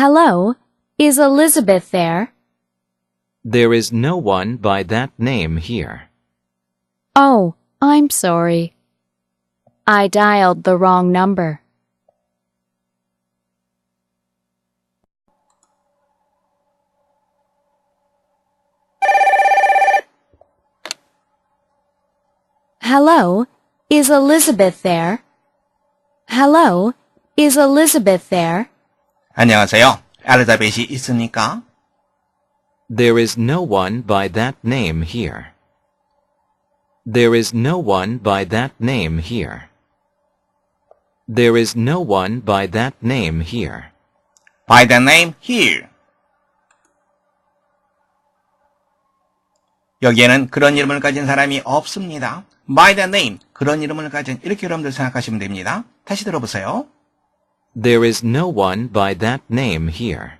Hello, is Elizabeth there? There is no one by that name here. Oh, I'm sorry. I dialed the wrong number. Hello, is Elizabeth there? Hello, is Elizabeth there? 안녕하세요. 엘리자벳이 있습니까? There is no one by that name here. There is no one by that name here. There is no one by that name here. By the name here. 여기에는 그런 이름을 가진 사람이 없습니다. By the name, 그런 이름을 가진 이렇게 여러분들 생각하시면 됩니다. 다시 들어보세요. There is no one by that name here.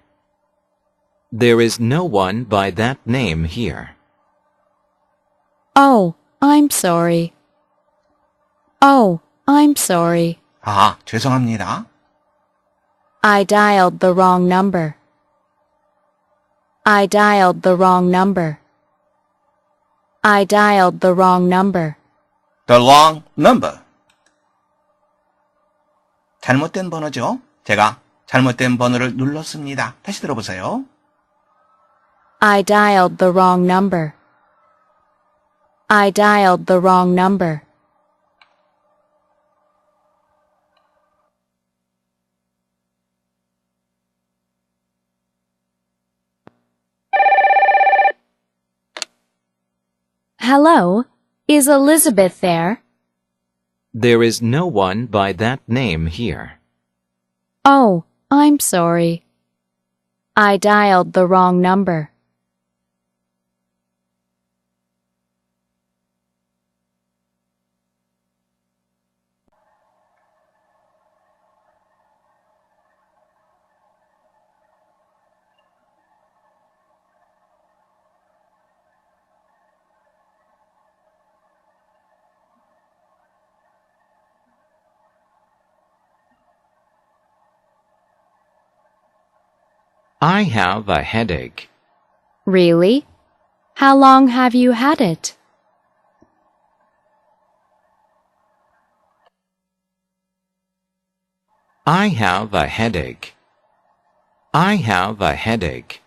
There is no one by that name here. Oh, I'm sorry. Oh, I'm sorry. 아, 죄송합니다. I dialed the wrong number. I dialed the wrong number. I dialed the wrong number. The wrong number. 잘못된 번호죠? 제가 잘못된 번호를 눌렀습니다. 다시 들어보세요. I dialed the wrong number. I dialed the wrong number. Hello, is Elizabeth there? There is no one by that name here. Oh, I'm sorry. I dialed the wrong number. I have a headache. Really? How long have you had it? I have a headache. I have a headache.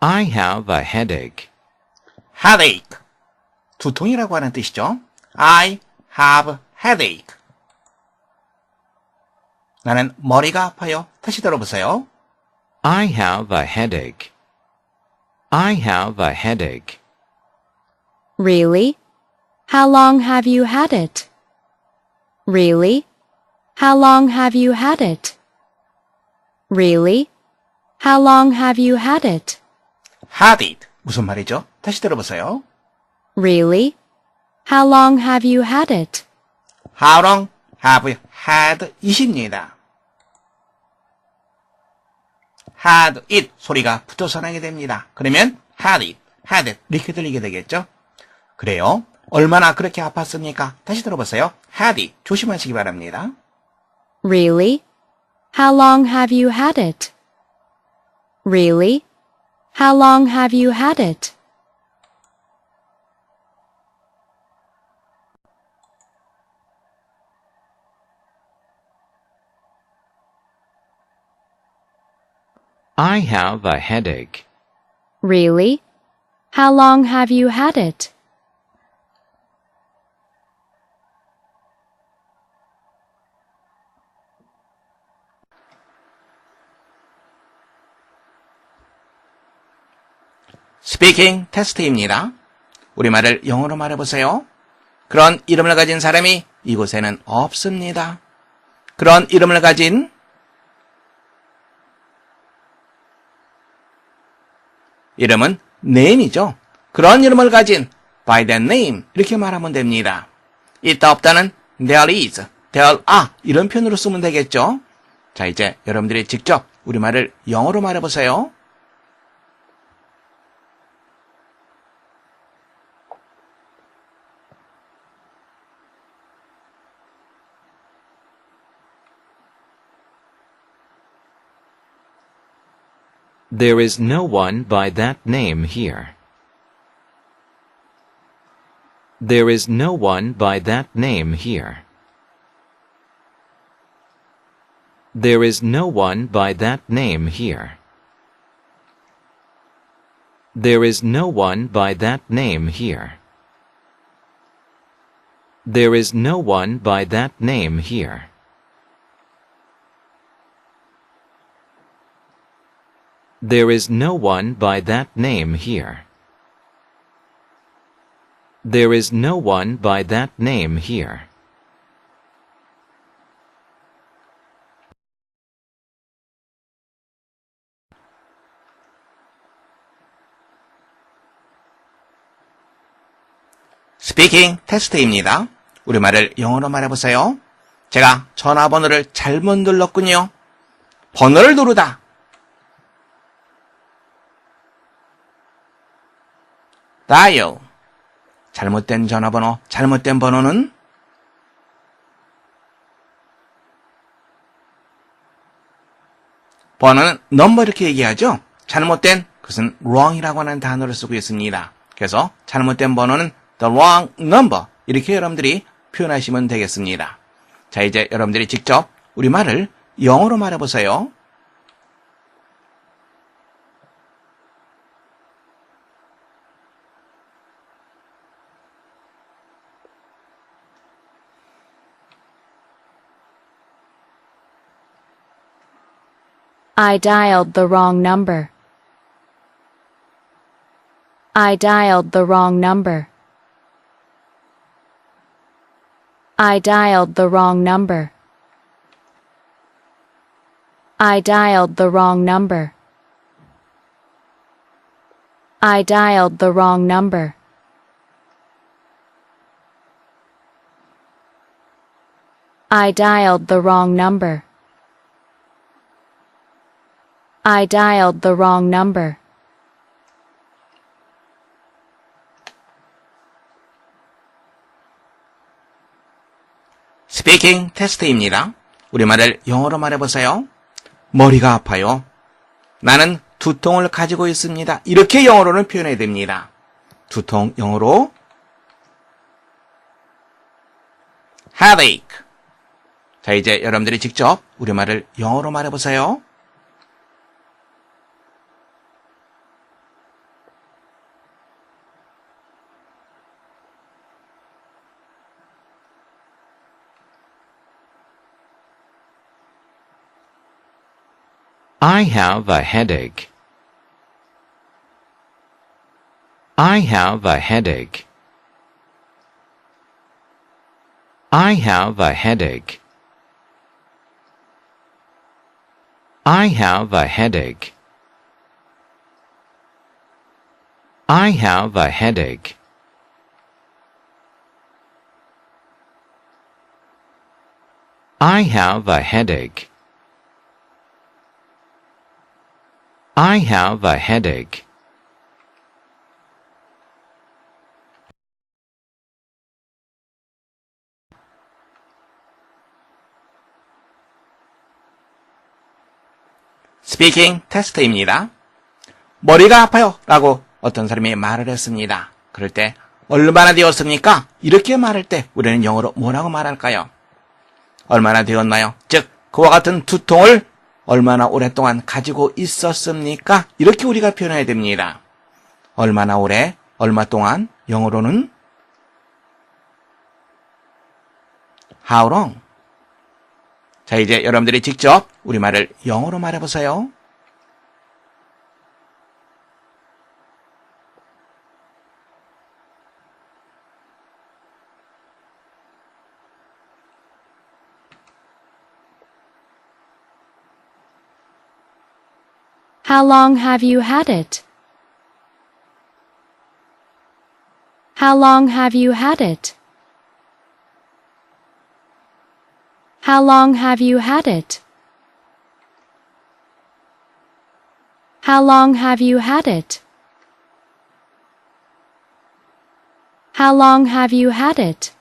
I have a headache. headache. 두통이라고 하는 뜻이죠. I have headache. 나는 머리가 아파요. 다시 들어보세요. I have a headache. I have a headache. Really? How long have you had it? Really? How long have you had it? Really? How long have you had it? had it. 무슨 말이죠? 다시 들어보세요. Really? How long have you had it? How long have you had it입니다. Had it 소리가 붙어서 나게 됩니다. 그러면 had it, had it 이렇게 들리게 되겠죠? 그래요. 얼마나 그렇게 아팠습니까? 다시 들어보세요. had it 조심하시기 바랍니다. Really? How long have you had it? Really? How long have you had it? I have a headache. Really? How long have you had it? 스피킹 테스트입니다. 우리말을 영어로 말해보세요. 그런 이름을 가진 사람이 이곳에는 없습니다. 그런 이름을 가진 이름은 name이죠. 그런 이름을 가진 by that name 이렇게 말하면 됩니다. 있다 없다는 there is, there are 이런 표현으로 쓰면 되겠죠. 자 이제 여러분들이 직접 우리말을 영어로 말해보세요. There is no one by that name here. There is no one by that name here. There is no one by that name here. There is no one by that name here. There is no one by that name here. There is no one by that name here. There is no one by that name here. 스피킹 테스트입니다. 우리말을 영어로 말해보세요. 제가 전화번호를 잘못 눌렀군요. 번호를 누르다. dial. 잘못된 전화번호, 잘못된 번호는 번호는 넘버 이렇게 얘기하죠. 잘못된 그것은 wrong이라고 하는 단어를 쓰고 있습니다. 그래서 잘못된 번호는 the wrong number 이렇게 여러분들이 표현하시면 되겠습니다. 자 이제 여러분들이 직접 우리말을 영어로 말해보세요. I dialed the wrong number. I dialed the wrong number. I dialed the wrong number. I dialed the wrong number. I dialed the wrong number. I dialed the wrong number. I dialed the wrong number. 스피킹 테스트입니다. 우리말을 영어로 말해보세요. 머리가 아파요. 나는 두통을 가지고 있습니다. 이렇게 영어로는 표현해야 됩니다. 두통 영어로 headache. 자, 이제 여러분들이 직접 우리말을 영어로 말해보세요. I have a headache. I have a headache. I have a headache. I have a headache. I have a headache. I have a headache. I have a headache. 스피킹 테스트입니다. 머리가 아파요. 라고 어떤 사람이 말을 했습니다. 그럴 때, 얼마나 되었습니까? 이렇게 말할 때, 우리는 영어로 뭐라고 말할까요? 얼마나 되었나요? 즉, 그와 같은 두통을 얼마나 오랫동안 가지고 있었습니까? 이렇게 우리가 표현해야 됩니다. 얼마나 오래, 얼마 동안, 영어로는 how long. 자, 이제 여러분들이 직접 우리말을 영어로 말해보세요. How long have you had it? How long have you had it? How long have you had it? How long have you had it? How long have you had it?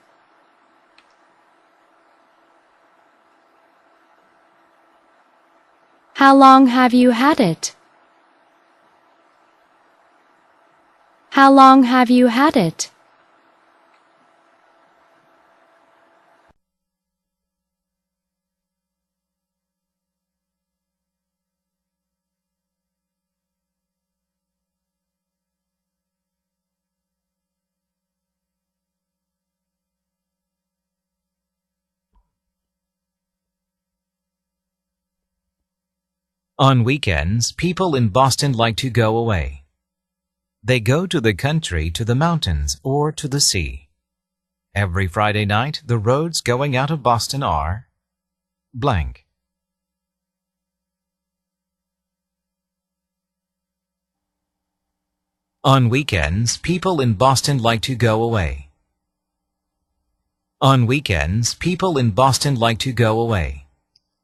How long have you had it? How long have you had it? On weekends, people in Boston like to go away. They go to the country, to the mountains, or to the sea. Every Friday night, the roads going out of Boston are blank. On weekends, people in Boston like to go away. On weekends, people in Boston like to go away.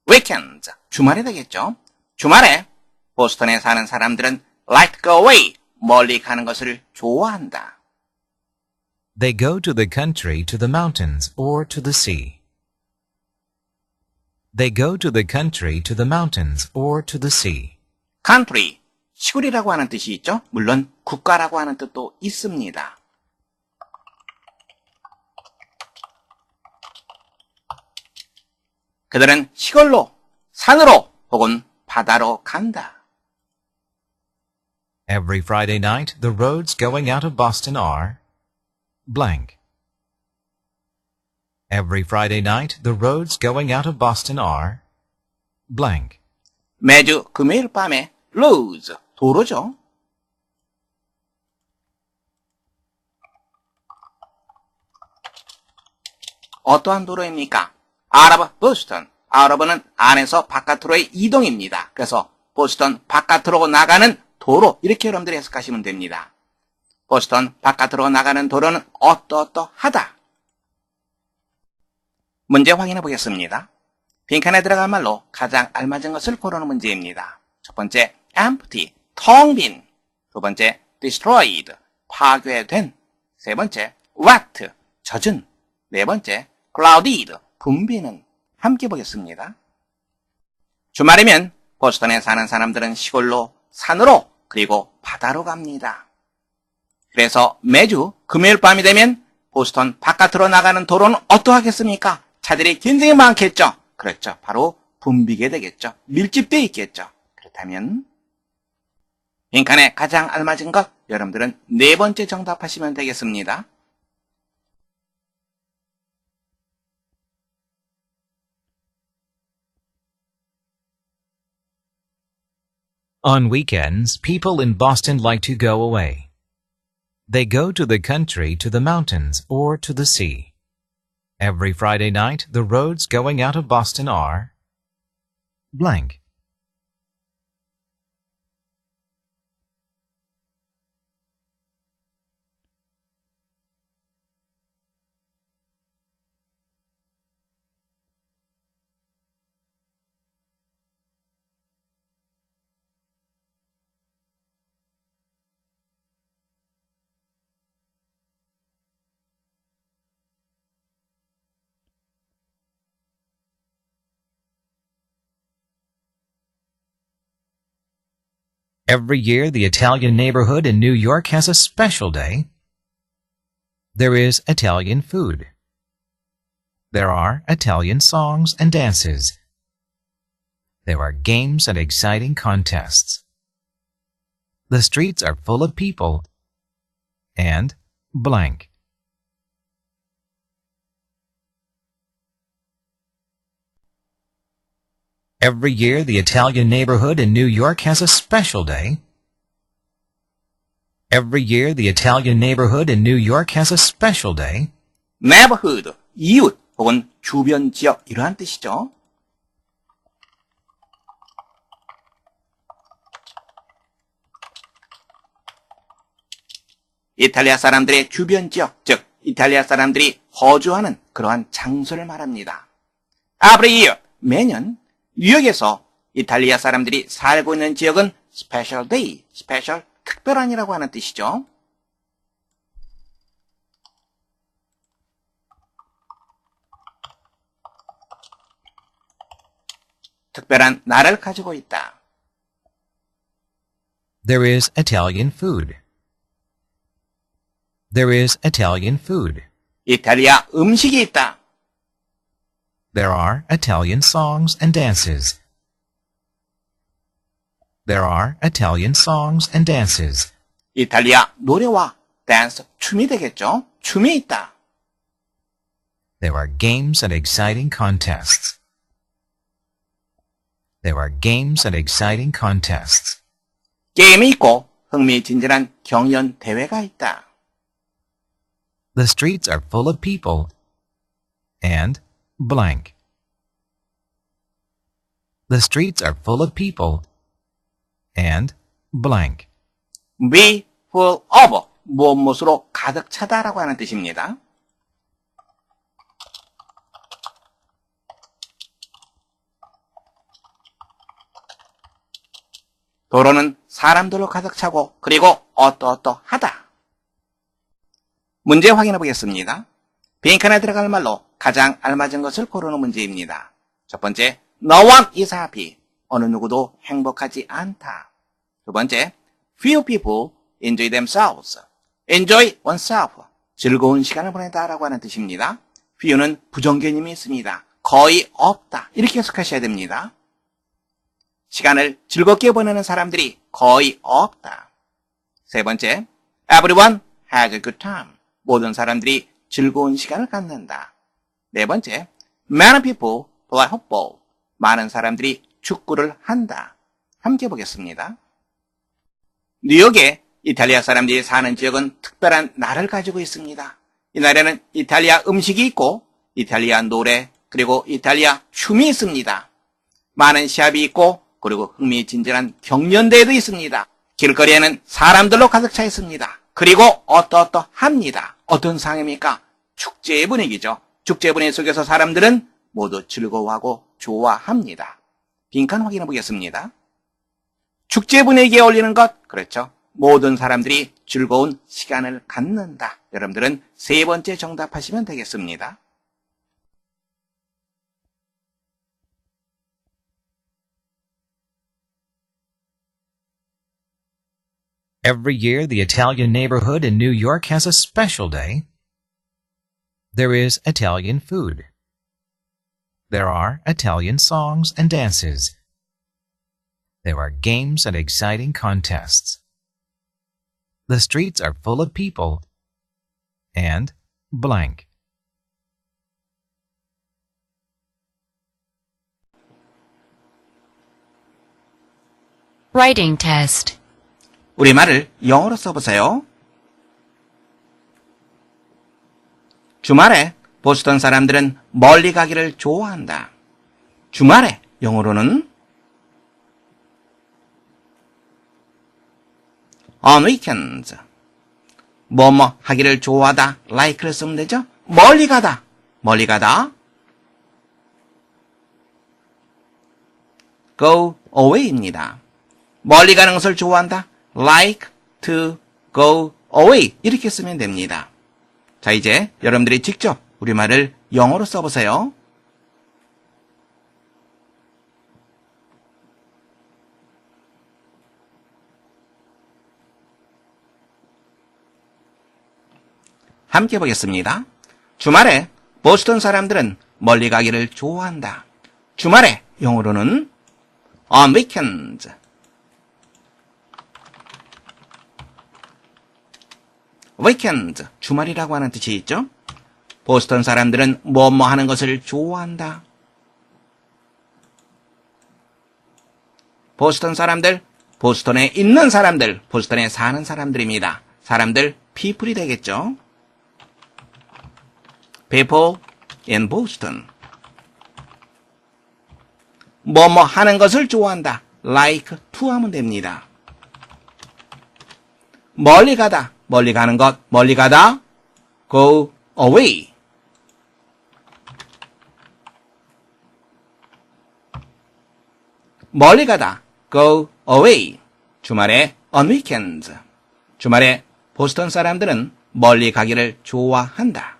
weekend, 주말이 되겠죠. 주말에 보스턴에 사는 사람들은 like to go away, 멀리 가는 것을 좋아한다. They go to the country, to the mountains, or to the sea. They go to the country, to the mountains, or to the sea. country, 시골이라고 하는 뜻이 있죠. 물론 국가라고 하는 뜻도 있습니다. 그들은 시골로, 산으로 혹은 바다로 간다. Every Friday night, the roads going out of Boston are blank. Every Friday night, the roads going out of Boston are blank. 매주 금요일 밤에 roads, 도로죠. 어떠한 도로입니까? out of Of는 안에서 바깥으로의 이동입니다. 그래서 보스턴 바깥으로 나가는 도로 이렇게 여러분들이 해석하시면 됩니다. 보스턴 바깥으로 나가는 도로는 어떠어떠하다. 문제 확인해 보겠습니다. 빈칸에 들어갈 말로 가장 알맞은 것을 고르는 문제입니다. 첫 번째, empty, 텅 빈. 두 번째, destroyed, 파괴된. 세 번째, wet, 젖은. 네 번째, clouded, 붐비는. 함께 보겠습니다. 주말이면 보스턴에 사는 사람들은 시골로, 산으로, 그리고 바다로 갑니다. 그래서 매주 금요일 밤이 되면 보스턴 바깥으로 나가는 도로는 어떠하겠습니까? 차들이 굉장히 많겠죠? 그렇죠. 바로 붐비게 되겠죠. 밀집되어 있겠죠. 그렇다면 빈칸에 가장 알맞은 것 여러분들은 네 번째 정답하시면 되겠습니다. On weekends, people in Boston like to go away. They go to the country, to the mountains, or to the sea. Every Friday night, the roads going out of Boston are blank. Every year, the Italian neighborhood in New York has a special day. There is Italian food. There are Italian songs and dances. There are games and exciting contests. The streets are full of people. And blank. Every year, the Italian neighborhood in New York has a special day. Every year, the Italian neighborhood in New York has a special day. neighborhood, 이웃 혹은 주변 지역 이러한 뜻이죠. 이탈리아 사람들의 주변 지역, 즉 이탈리아 사람들이 거주하는 그러한 장소를 말합니다. Year, 매년 뉴욕에서 이탈리아 사람들이 살고 있는 지역은 special day, special 특별한이라고 하는 뜻이죠. 특별한 날을 가지고 있다. There is Italian food. There is Italian food. 이탈리아 음식이 있다. There are Italian songs and dances. There are Italian songs and dances. 이탈리아 노래와 댄스, 춤이 되겠죠? 춤이 있다. There are games and exciting contests. There are games and exciting contests. 게임이 있고 흥미진진한 경연 대회가 있다. The streets are full of people. And blank. The streets are full of people. And blank. be full of 무엇 무엇으로 가득 차다라고 하는 뜻입니다. 도로는 사람들로 가득 차고 그리고 어떠어떠하다. 문제 확인해 보겠습니다. 빈칸에 들어갈 말로 가장 알맞은 것을 고르는 문제입니다. 첫 번째, one is happy. 어느 누구도 행복하지 않다. 두 번째, few people enjoy themselves. enjoy oneself. 즐거운 시간을 보내다라고 하는 뜻입니다. few는 부정개념이 있습니다. 거의 없다. 이렇게 해석하셔야 됩니다. 시간을 즐겁게 보내는 사람들이 거의 없다. 세 번째, everyone has a good time. 모든 사람들이 즐거운 시간을 갖는다. 네 번째, many people play football. 많은 사람들이 축구를 한다. 함께 보겠습니다. 뉴욕에 이탈리아 사람들이 사는 지역은 특별한 날을 가지고 있습니다. 이 날에는 이탈리아 음식이 있고 이탈리아 노래 그리고 이탈리아 춤이 있습니다. 많은 시합이 있고 그리고 흥미진진한 경연대회도 있습니다. 길거리에는 사람들로 가득 차 있습니다. 그리고 어떠어떠합니다. 어떤 상입니까? 축제의 분위기죠. 축제 분위기 속에서 사람들은 모두 즐거워하고 좋아합니다. 빈칸 확인해 보겠습니다. 축제 분위기에 어울리는 것, 그렇죠. 모든 사람들이 즐거운 시간을 갖는다. 여러분들은 세 번째 정답하시면 되겠습니다. Every year, the Italian neighborhood in New York has a special day. There is Italian food. There are Italian songs and dances. There are games and exciting contests. The streets are full of people. And blank. Writing test. 우리말을 영어로 써보세요. 주말에 보스턴 사람들은 멀리 가기를 좋아한다. 주말에 영어로는 on weekends. 뭐뭐 하기를 좋아하다, like를 쓰면 되죠? 멀리 가다, 멀리 가다. go away입니다. 멀리 가는 것을 좋아한다. Like to go away 이렇게 쓰면 됩니다. 자, 이제 여러분들이 직접 우리말을 영어로 써보세요. 함께 보겠습니다. 주말에 보스턴 사람들은 멀리 가기를 좋아한다. 주말에 영어로는 on weekends. Weekend, 주말이라고 하는 뜻이 있죠? 보스턴 사람들은 뭐뭐 하는 것을 좋아한다. 보스턴 사람들, 보스턴에 있는 사람들, 보스턴에 사는 사람들입니다. 사람들, people이 되겠죠? people in Boston. 뭐뭐 하는 것을 좋아한다. like to 하면 됩니다. 멀리 가다. 멀리 가는 것, 멀리 가다, go away. 멀리 가다, go away. 주말에 on weekends. 주말에 보스턴 사람들은 멀리 가기를 좋아한다.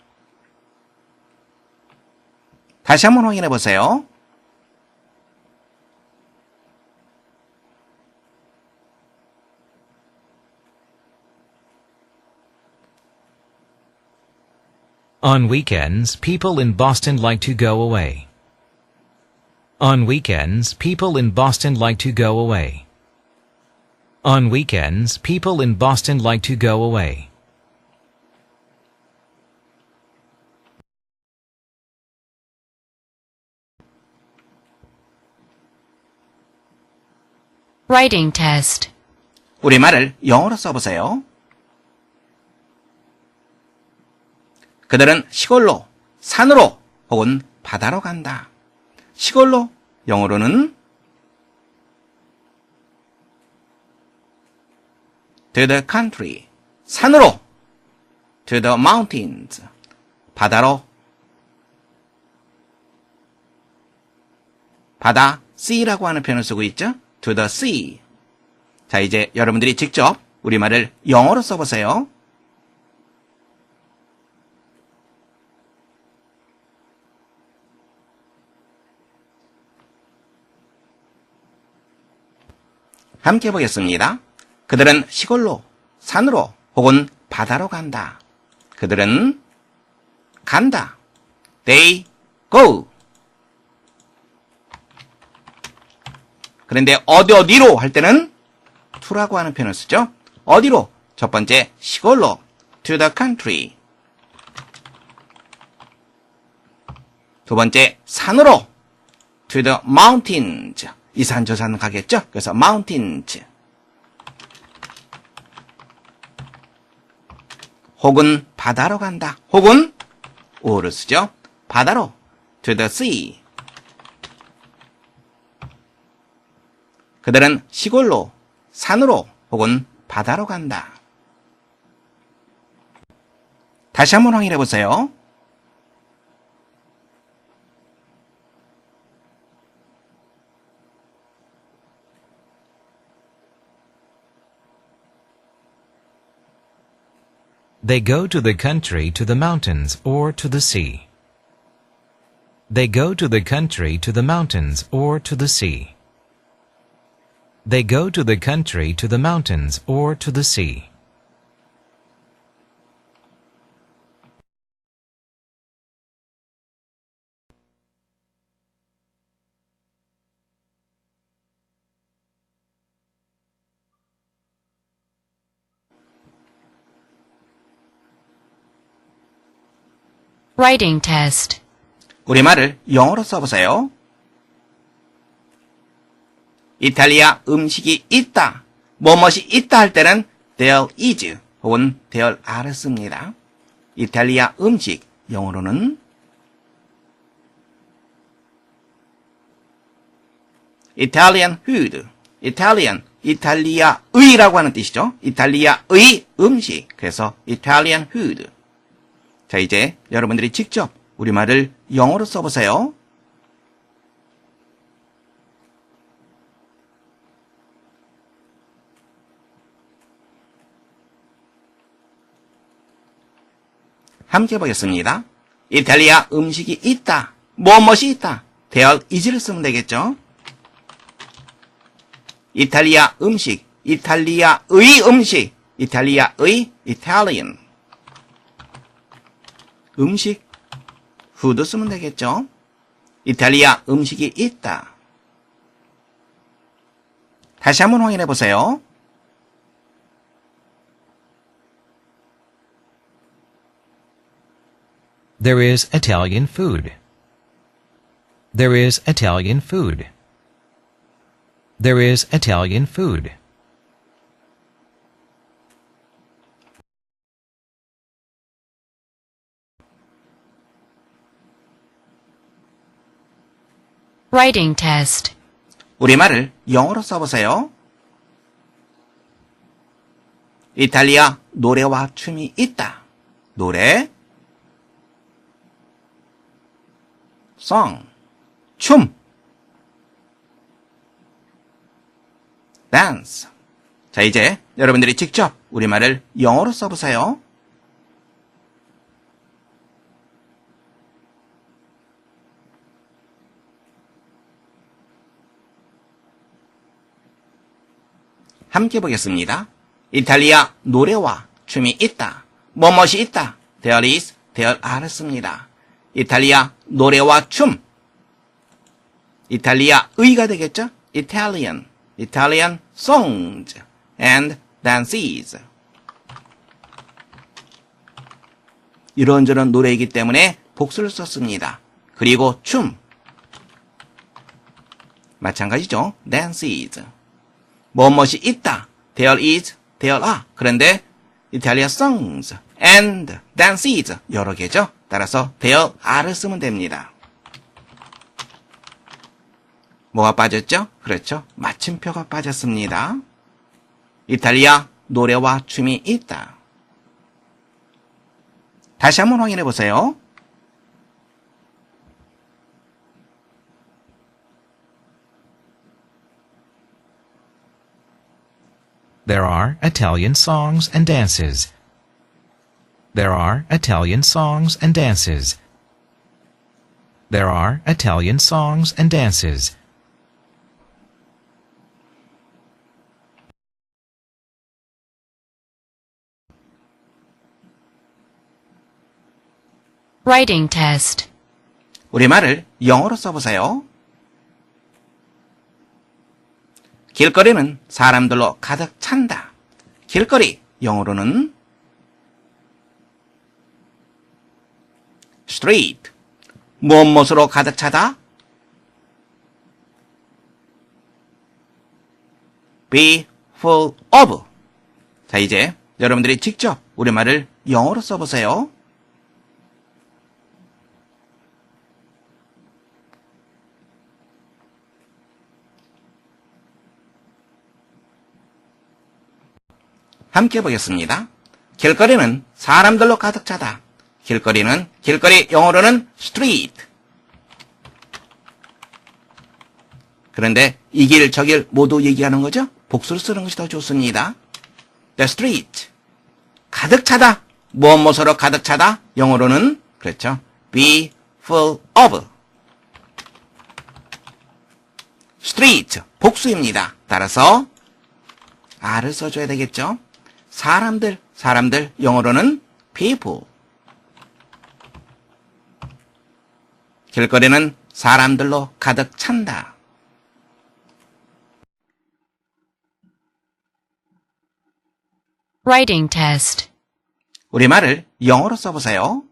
다시 한번 확인해 보세요. On weekends, people in Boston like to go away. On weekends, people in Boston like to go away. On weekends, people in Boston like to go away. Writing test. 우리말을 영어로 써보세요. 그들은 시골로, 산으로 혹은 바다로 간다. 시골로 영어로는 to the country, 산으로 to the mountains, 바다로 바다, sea라고 하는 표현을 쓰고 있죠? to the sea. 자, 이제 여러분들이 직접 우리말을 영어로 써보세요. 함께 보겠습니다. 그들은 시골로, 산으로 혹은 바다로 간다. 그들은 간다. They go. 그런데 어디 어디로 할 때는 to라고 하는 표현을 쓰죠. 어디로? 첫 번째 시골로 to the country. 두 번째 산으로 to the mountains. 이 산 저 산 가겠죠? 그래서 mountains. 혹은 바다로 간다. 혹은 오를 쓰죠. 바다로 to the sea. 그들은 시골로, 산으로 혹은 바다로 간다. 다시 한번 확인해 보세요. They go to the country, to the mountains, or to the sea. They go to the country, to the mountains, or to the sea. They go to the country, to the mountains, or to the sea. Writing test. 우리말을 영어로 써보세요. 이탈리아 음식이 있다. 뭐뭇이 있다 할 때는 there is 혹은 there are를 씁니다. 이탈리아 음식 영어로는 Italian food. Italian 이탈리아의라고 하는 뜻이죠. 이탈리아의 음식. 그래서 Italian food. 자, 이제 여러분들이 직접 우리말을 영어로 써보세요. 함께 보겠습니다. 이탈리아 음식이 있다. 무엇이 있다. there is를 쓰면 되겠죠. 이탈리아 음식, 이탈리아의 음식, 이탈리아의 Italian. 음식, food 쓰면 되겠죠. 이탈리아 음식이 있다. 다시 한번 확인해 보세요. There is Italian food. There is Italian food. There is Italian food. Writing test. 우리말을 영어로 써보세요. 이탈리아 노래와 춤이 있다. 노래, song, 춤, dance. 자, 이제 여러분들이 직접 우리말을 영어로 써보세요. 함께 보겠습니다. 이탈리아 노래와 춤이 있다. 뭐뭇이 있다. There is R을 씁니다. 이탈리아 노래와 춤. 이탈리아 의가 되겠죠? Italian, Italian songs and dances. 이런저런 노래이기 때문에 복수를 썼습니다. 그리고 춤. 마찬가지죠. dances. 무엇이 있다. There is, there are. 그런데 이탈리아 songs and dances 여러 개죠. 따라서 there are를 쓰면 됩니다. 뭐가 빠졌죠? 그렇죠. 마침표가 빠졌습니다. 이탈리아 노래와 춤이 있다. 다시 한번 확인해 보세요. There are Italian songs and dances. There are Italian songs and dances. There are Italian songs and dances. Writing test. 우리말을 영어로 써보세요. 길거리는 사람들로 가득 찬다. 길거리 영어로는 street 무엇 무엇으로 가득 차다? be full of 자 이제 여러분들이 직접 우리말을 영어로 써보세요. 함께 보겠습니다. 길거리는 사람들로 가득 차다. 길거리는 길거리 영어로는 street. 그런데 이 길 저 길 모두 얘기하는 거죠? 복수를 쓰는 것이 더 좋습니다. The street. 가득 차다. 무엇 무엇으로 가득 차다. 영어로는 그렇죠. be full of. street 복수입니다. 따라서 R을 써줘야 되겠죠? 사람들, 사람들, 영어로는 people. 길거리는 사람들로 가득 찬다. Writing test. 우리말을 영어로 써보세요.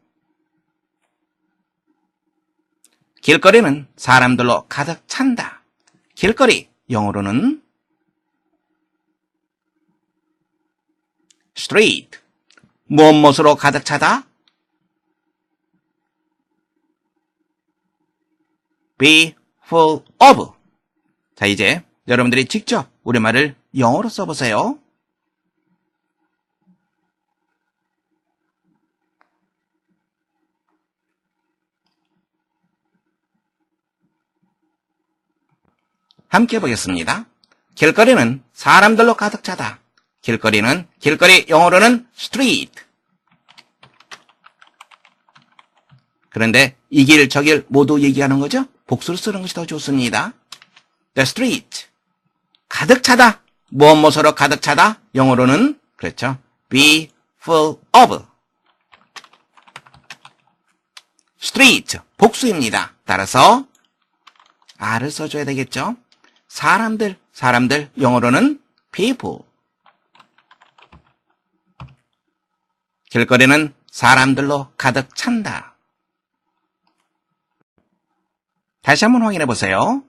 길거리는 사람들로 가득 찬다. 길거리, 영어로는 street. 무엇 무엇으로 가득 차다? be full of. 자, 이제 여러분들이 직접 우리말을 영어로 써보세요. 함께 보겠습니다. 길거리는 사람들로 가득 차다. 길거리는 길거리 영어로는 street. 그런데 이 길 저 길 모두 얘기하는 거죠? 복수를 쓰는 것이 더 좋습니다. The street. 가득 차다. 무엇 무엇으로 가득 차다. 영어로는 그렇죠. be full of. street. 복수입니다. 따라서 R을 써줘야 되겠죠? 사람들, 사람들, 영어로는 people. 길거리는 사람들로 가득 찬다. 다시 한번 확인해 보세요.